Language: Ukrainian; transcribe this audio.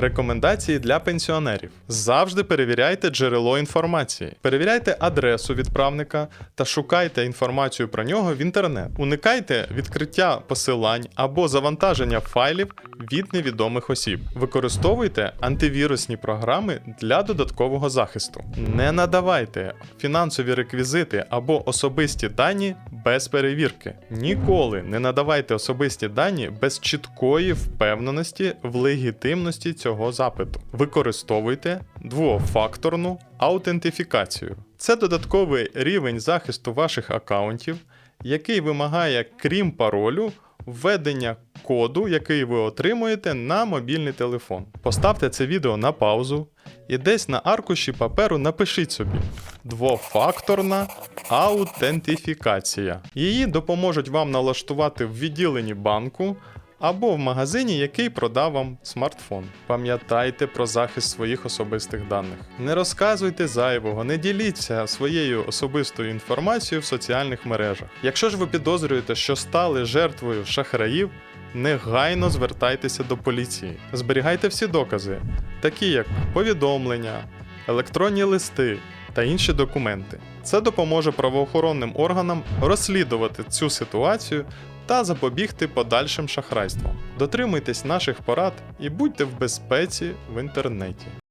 Рекомендації для пенсіонерів: завжди перевіряйте джерело інформації, перевіряйте адресу відправника та шукайте інформацію про нього в інтернет. Уникайте відкриття посилань або завантаження файлів від невідомих осіб. Використовуйте антивірусні програми для додаткового захисту. Не надавайте фінансові реквізити або особисті дані без перевірки. Ніколи не надавайте особисті дані без чіткої впевненості в легітимності цього запиту. Використовуйте двофакторну аутентифікацію. Це додатковий рівень захисту ваших аккаунтів, який вимагає, крім паролю, введення коду, який ви отримуєте на мобільний телефон. Поставте це відео на паузу і десь на аркуші паперу напишіть собі двофакторна аутентифікація. Її допоможуть вам налаштувати в відділенні банку або в магазині, який продав вам смартфон. Пам'ятайте про захист своїх особистих даних. Не розказуйте зайвого, не діліться своєю особистою інформацією в соціальних мережах. Якщо ж ви підозрюєте, що стали жертвою шахраїв, негайно звертайтеся до поліції. Зберігайте всі докази, такі як повідомлення, електронні листи та інші документи. Це допоможе правоохоронним органам розслідувати цю ситуацію та запобігти подальшим шахрайствам. Дотримуйтесь наших порад і будьте в безпеці в інтернеті.